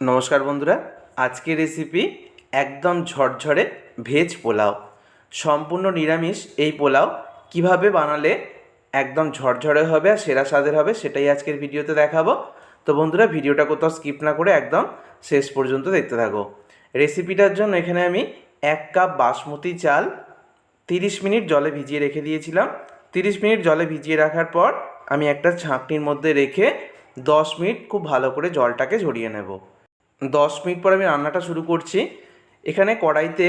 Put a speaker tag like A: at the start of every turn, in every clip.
A: নমস্কার বন্ধুরা, আজকের রেসিপি একদম ঝরঝরে ভেজ পোলাও। সম্পূর্ণ নিরামিষ এই পোলাও কীভাবে বানালে একদম ঝরঝরে হবে আর সেরা স্বাদের হবে সেটাই আজকের ভিডিওতে দেখাবো। তো বন্ধুরা, ভিডিওটা কোথাও স্কিপ না করে একদম শেষ পর্যন্ত দেখতে থাকো। রেসিপিটার জন্য এখানে আমি এক কাপ বাসমতি চাল, তিরিশ মিনিট জলে ভিজিয়ে রেখে দিয়েছিলাম। তিরিশ মিনিট জলে ভিজিয়ে রাখার পর আমি একটা ছাঁকনির মধ্যে রেখে দশ মিনিট খুব ভালো করে জলটাকে ঝরিয়ে নেব। দশ মিনিট পর আমি রান্নাটা শুরু করছি। এখানে কড়াইতে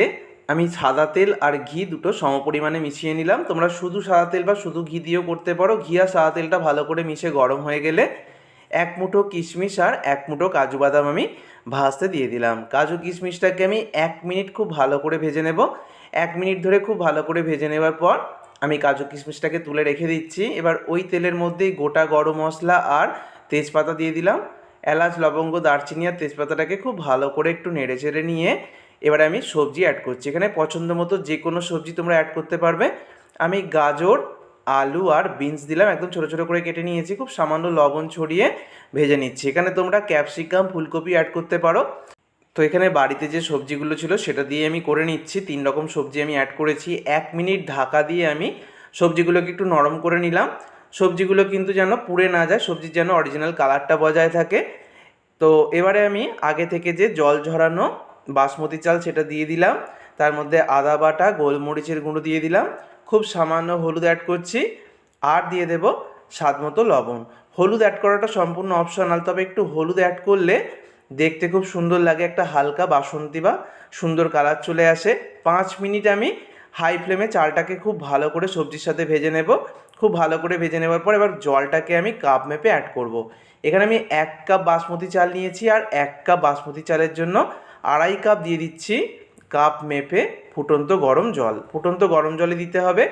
A: আমি সাদা তেল আর ঘি দুটো সমপরিমাণে মিশিয়ে নিলাম। তোমরা শুধু সাদা তেল বা শুধু ঘি দিয়েও করতে পারো। ঘি আর সাদা তেলটা ভালো করে মিশে গরম হয়ে গেলে এক মুঠো কিশমিশ আর এক মুঠো কাজু বাদাম আমি ভাজতে দিয়ে দিলাম। কাজু কিশমিশটাকে আমি এক মিনিট খুব ভালো করে ভেজে নেব। এক মিনিট ধরে খুব ভালো করে ভেজে নেবার পর আমি কাজু কিশমিশটাকে তুলে রেখে দিচ্ছি। এবার ওই তেলের মধ্যেই গোটা গরম মশলা আর তেজপাতা দিয়ে দিলাম। এলাচ, লবঙ্গ, দারচিনি আর তেজপাতাটাকে খুব ভালো করে একটু নেড়ে চেড়ে নিয়ে এবারে আমি সবজি অ্যাড করছি। এখানে পছন্দ মতো যে কোনো সবজি তোমরা অ্যাড করতে পারবে। আমি গাজর, আলু আর বিনস দিলাম, একদম ছোটো ছোটো করে কেটে নিয়েছি, খুব সামান্য লবণ ছড়িয়ে ভেজে নিচ্ছি। এখানে তোমরা ক্যাপসিকাম ফুলকপি অ্যাড করতে পারো। তো এখানে বাড়িতে যে সবজিগুলো ছিল সেটা দিয়ে আমি করে নিচ্ছি। তিন রকম সবজি আমি অ্যাড করেছি। এক মিনিট ঢাকা দিয়ে আমি সবজিগুলোকে একটু নরম করে নিলাম। সবজিগুলো কিন্তু যেন পুড়ে না যায়, সবজির যেন অরিজিনাল কালারটা বজায় থাকে। তো এবারে আমি আগে থেকে যে জল ঝরানো বাসমতি চাল সেটা দিয়ে দিলাম। তার মধ্যে আদা বাটা, গোলমরিচের গুঁড়ো দিয়ে দিলাম। খুব সামান্য হলুদ অ্যাড করছি। আর দিয়ে দেব স্বাদ মতো লবণ। হলুদ অ্যাড করাটা সম্পূর্ণ অপশনাল তবে একটু হলুদ অ্যাড করলে দেখতে খুব সুন্দর লাগে, একটা হালকা বাসন্তী বা সুন্দর কালার চলে আসে। পাঁচ মিনিট আমি হাই ফ্লেমে চালটাকে খুব ভালো করে সবজির সাথে ভেজে নেব। খুব ভালো করে ভেজে নেওয়ার পর এবার জলটাকে আমি কাপ মেপে অ্যাড করব। এখানে আমি এক কাপ বাসমতি চাল নিয়েছি আর এক কাপ বাসমতি চালের জন্য আড়াই কাপ দিয়ে দিচ্ছি কাপ মেপে ফুটন্ত গরম জল। ফুটন্ত গরম জলে দিতে হবে।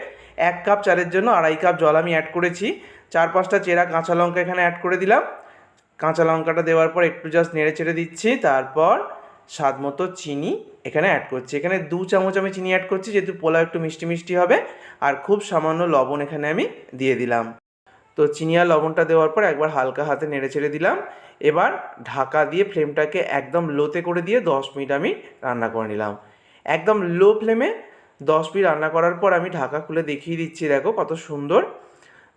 A: এক কাপ চালের জন্য আড়াই কাপ জল আমি অ্যাড করেছি। চার পাঁচটা চেরা কাঁচা লঙ্কা এখানে অ্যাড করে দিলাম। কাঁচা লঙ্কাটা দেওয়ার পর একটু জাস্ট নেড়ে চেড়ে দিচ্ছি। তারপর স্বাদ মতো চিনি এখানে অ্যাড করছি। এখানে দু চামচ আমি চিনি অ্যাড করছি, যেহেতু পোলাও একটু মিষ্টি মিষ্টি হবে। আর খুব সামান্য লবণ এখানে আমি দিয়ে দিলাম। তো চিনি আর লবণটা দেওয়ার পর একবার হালকা হাতে নেড়ে ছেড়ে দিলাম। এবার ঢাকা দিয়ে ফ্লেমটাকে একদম লোতে করে দিয়ে দশ মিনিট আমি রান্না করে নিলাম। একদম লো ফ্লেমে দশ মিনিট রান্না করার পর আমি ঢাকা খুলে দেখিয়ে দিচ্ছি, দেখো কত সুন্দর।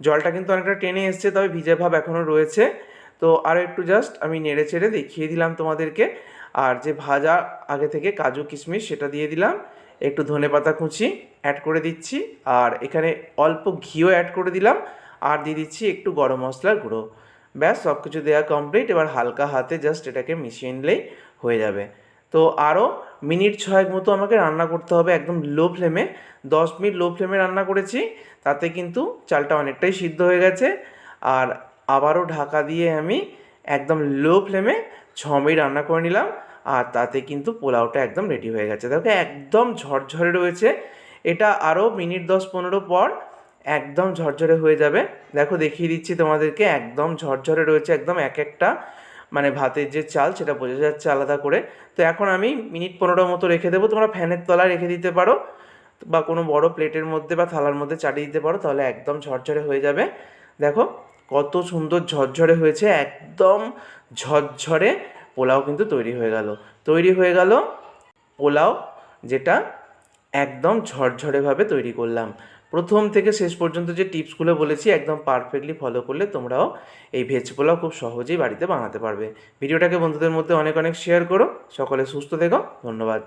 A: জলটা কিন্তু অনেকটা টেনে এসছে, তবে ভিজে ভাব এখনও রয়েছে। তো আরও একটু জাস্ট আমি নেড়ে চেড়ে দেখিয়ে দিলাম তোমাদেরকে। আর যে ভাজা, আগে থেকে কাজু, কিশমিশ সেটা দিয়ে দিলাম। একটু ধনে পাতা কুচি অ্যাড করে দিচ্ছি। আর এখানে অল্প ঘিও অ্যাড করে দিলাম। আর দিয়ে দিচ্ছি একটু গরম মশলার গুঁড়ো। ব্যাস সব কিছু দেওয়া কমপ্লিট এবার হালকা হাতে জাস্ট এটাকে মিশিয়ে নিলেই হয়ে যাবে। তো আরও মিনিট ছয়েক মতো আমাকে রান্না করতে হবে একদম লো ফ্লেমে দশ মিনিট লো ফ্লেমে রান্না করেছি। তাতে কিন্তু চালটা অনেকটাই সিদ্ধ হয়ে গেছে। আর আবারও ঢাকা দিয়ে আমি একদম লো ফ্লেমে ছ মিনিট রান্না করে নিলাম। আর তাতে কিন্তু পোলাওটা একদম রেডি হয়ে গেছে। দেখো একদম ঝরঝরে রয়েছে। এটা আরও মিনিট দশ পনেরো পর একদম ঝরঝরে হয়ে যাবে। দেখো দেখিয়ে দিচ্ছি তোমাদেরকে, একদম ঝরঝরে রয়েছে, একদম এক একটা। মানে ভাতের যে চাল, সেটা বোঝা যাচ্ছে আলাদা করে। তো এখন আমি মিনিট পনেরো মতো রেখে দেবো। তোমরা ফ্যানের তলায় রেখে দিতে পারো বা কোনো বড় প্লেটের মধ্যে বা থালার মধ্যে চাটিয়ে দিতে পারো, তাহলে একদম ঝরঝরে হয়ে যাবে। দেখো কত সুন্দর ঝরঝরে হয়েছে, একদম ঝরঝরে পোলাও কিন্তু তৈরি হয়ে গেল। তৈরি হয়ে গেল পোলাও যেটা একদম ঝরঝরেভাবে তৈরি করলাম। প্রথম থেকে শেষ পর্যন্ত যে টিপসগুলো বলেছি, একদম পারফেক্টলি ফলো করলে তোমরাও এই ভেজ পোলাও খুব সহজেই বাড়িতে বানাতে পারবে। ভিডিওটাকে বন্ধুদের মধ্যে অনেক অনেক শেয়ার করো, সকলে সুস্থ থেকো, ধন্যবাদ।